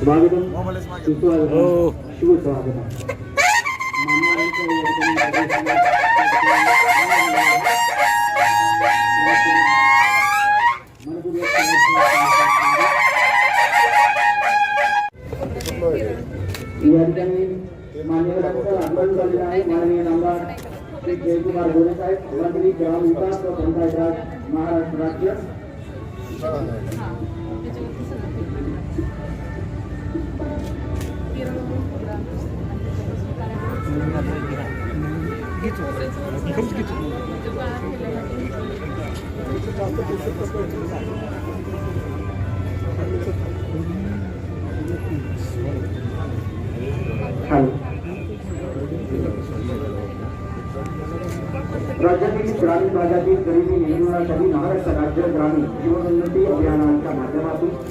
या ठिकाणी मनपूर्वक या ठिकाणी मान्यवरांचं आगमन झालेलं आहे माननीय नामदार श्री जयकुमार गोरे साहेब मंत्री ग्रामविकास व पंचायत राज महाराष्ट्र राज्य. राज्यातील ग्रामीण भागातील गरिबी निर्मूलनासाठी महाराष्ट्र राज्य ग्रामीण जीवनोन्नती अभियानाच्या राहिलं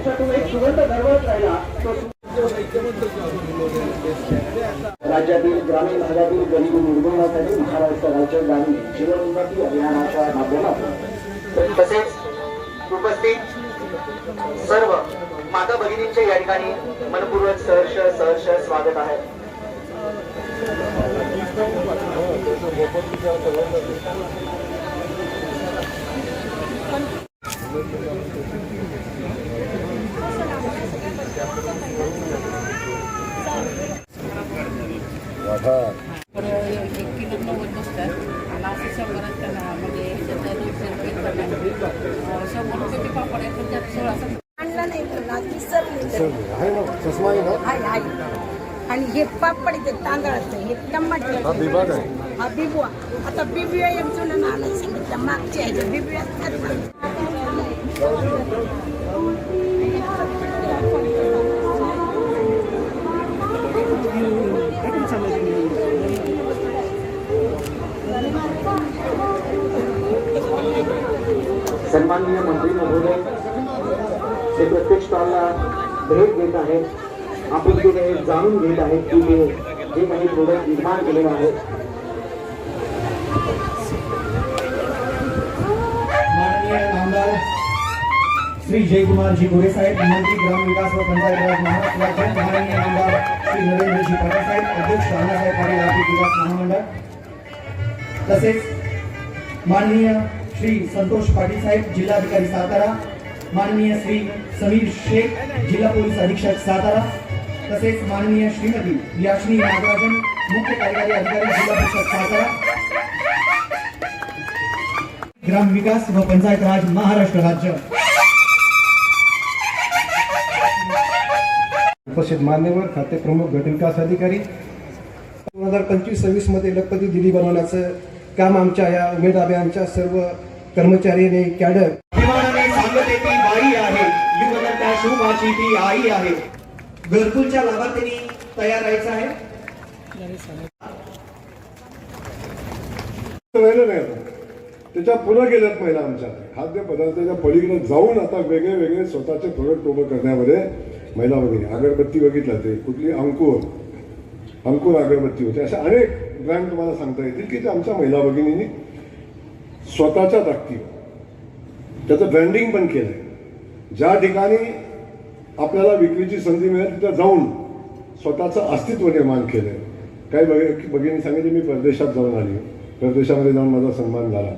मात्र एक सुगंध दरवळत राहिला तो राज्यातील ग्रामीण भागातील गरिबी निर्मूलनासाठी महाराष्ट्र राज्य ग्रामीण जीवनोन्नती अभियानाच्या माध्यमातून तसेच उपस्थित सर्व माता भगिनींचे या ठिकाणी मनपूर्वक सहर्ष सहर्ष स्वागत आहे. तर एक किलो नव्वद बसतात आणि असं शंभरात त्यांना. म्हणजे ह्याच्यात दोनशे रुपये प्रमाण. अं, शंभर रुपये ते पापड आहे. पण त्यात सोळा आणला नाही आणि हे पापड ते तांदळाचं. हे टमाटर हा बिबुआ. आता बिबिया एक जुनं नाणं सांगितलं मागच्या ह्याच्या बिबिया सन्माननीय मंत्री महोदय ते प्रत्येक स्टॉलला भेट देत आहेत आपण ते जाणून घेत आहेत की हे जे काही प्रोडक्ट निर्माण केलेलं आहे. माननीय नामदार श्री जयकुमारजी गोरे साहेब मंत्री ग्रामविकास व पंचायत राज महाराष्ट्र माननीय नामदार श्री नरेंद्रजी पाटील साहेब, अध्यक्ष अण्णासाहेब पाटील आर्थिक विकास महामंडळ, तसेच माननीय श्री संतोष पाटील साहेब जिल्हाधिकारी सातारा माननीय श्री समीर शेख जिल्हा पोलीस अधीक्षक सातारा तसेच माननीय श्रीमती याश्नी नागराजन मुख्य कार्यकारी अधिकारी जिल्हा परिषद सातारा. ग्रामविकास व पंचायत राज महाराष्ट्र राज्य. उपस्थित मान्यवर खाते प्रमुख गट विकास अधिकारी. दोन हजार पंचवीस सव्वीसमध्ये लखपती दिली बनवण्याचं काम आमच्या या उमेद अभियानच्या सर्व कर्मचाऱ्यांनी कॅडर. अभिमानाने सांगते ती बाई आहे. युवकांच्या शुभाची ती आई आहे. घरकुलच्या लाभार्थींनी तयार राहायचं आहे? त्याच्या पुढे गेल्यात महिला आमच्या. खाद्यपदार्थाच्या पलीकडे जाऊन आता वेगळे वेगळे स्वतःचे प्रोडक्ट उभं करण्यामध्ये महिला भगिनी अगरबत्ती बघितलं ते. कुठली अंकुर? अंकुर अगरबत्ती होती. अशा अनेक ब्रँड तुम्हाला सांगता येतील की ते आमच्या महिला भगिनींनी स्वतःच्या ताकदीवर त्याचं ब्रँडिंग पण केलंय. ज्या ठिकाणी आपल्याला विक्रीची संधी मिळेल तिथं जाऊन स्वतःचं अस्तित्व निर्माण केलंय. काही बघ भगिनी सांगितले मी परदेशात जाऊन आली. परदेशामध्ये जाऊन माझा सन्मान झाला.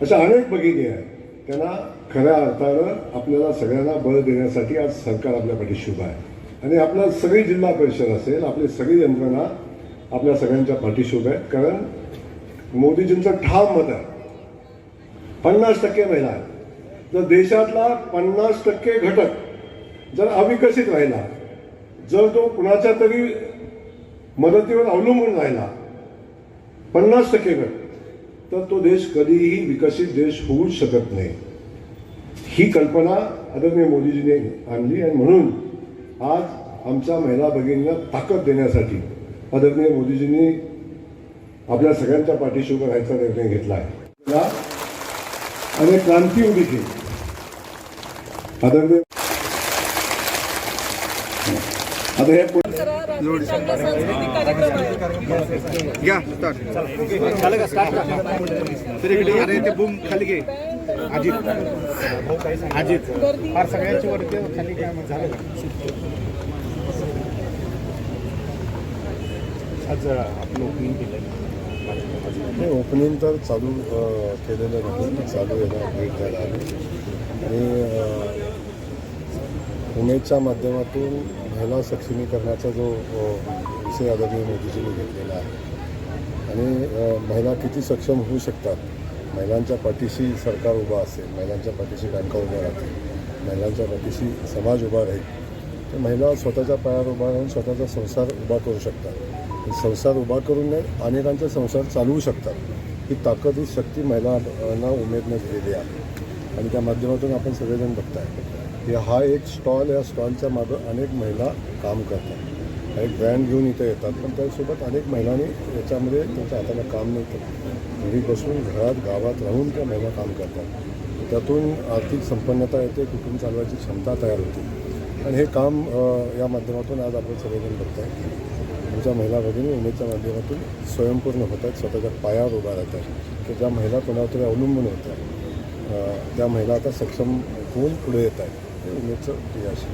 अशा अनेक भगिनी आहेत. त्यांना खऱ्या अर्थानं आपल्याला सगळ्यांना बळ देण्यासाठी आज सरकार आपल्या पाठीशी आहे. आणि आपला सगळी जिल्हा परिषद असेल आपली सगळी यंत्रणा आपल्या सगळ्यांच्या पाठीशी उभ्या आहेत कारण मोदीजींचं ठाम मत आहे. पन्नास टक्के महिला आहेत जर देशातला पन्नास टक्के घटक जर अविकसित राहिला जर तो कुणाच्या तरी मदतीवर अवलंबून राहिला पन्नास टक्के घटक तर तो देश कधीही विकसित देश होऊच शकत नाही. ही कल्पना आदरणीय मोदीजीने आणली आणि म्हणून आज आमच्या महिला भगिनींना ताकद देण्यासाठी आदरणीय मोदीजींनी आपल्या सगळ्यांच्या पाठीशी उभं राहायचा निर्णय घेतला आहे. आणि क्रांती उभी केली. आदरणीय आता हे पुढे घ्या स्टार्ट झालं का स्टार्ट अरे ते बूम खाली घे. अजित. अजित. फार सगळ्यांची वरती खाली काय मग झालं? का? आज आपलं ओपनिंग केलं नाही ओपनिंग तर चालू केलेलं नाही चालू याला भेट द्यायला आली आणि उमेदच्या माध्यमातून महिला सक्षमीकरणाचा जो विषय आदरणीय मोदीजींनी घेतलेला आहे. आणि महिला किती सक्षम होऊ शकतात? महिलांच्या पाठीशी सरकार उभा असेल महिलांच्या पाठीशी बँका उभ्या राहतील महिलांच्या पाठीशी समाज उभा राहील तर महिला स्वतःच्या पायावर उभा राहून स्वतःचा संसार उभा करू शकतात. संसार उभा करून नाही अनेकांचे संसार चालवू शकतात. ही ताकद ही शक्ती महिलांना उमेदनं दिलेली आहे. आणि त्या माध्यमातून आपण सगळेजण बघताय. की हा एक स्टॉल या स्टॉलच्या मागं अनेक महिला काम करतात. एक ब्रँड घेऊन इथे येतात पण त्यासोबत अनेक महिलांनी याच्यामध्ये त्यांच्या हाताला काम मिळतं घरी बसून घरात गावात राहून त्या महिला काम करतात. त्यातून आर्थिक संपन्नता येते कुटुंब चालवायची क्षमता तयार होते. आणि हे काम या माध्यमातून आज आपण सगळेजण बघताय. आमच्या महिला भगिनी उमेदच्या माध्यमातून स्वयंपूर्ण होत आहेत स्वतःच्या पायावर उभा राहत आहेत की ज्या महिला कोणावर तरी अवलंबून होत्या त्या महिला आता सक्षम होऊन पुढे येत आहेत. हे उमेदचं यश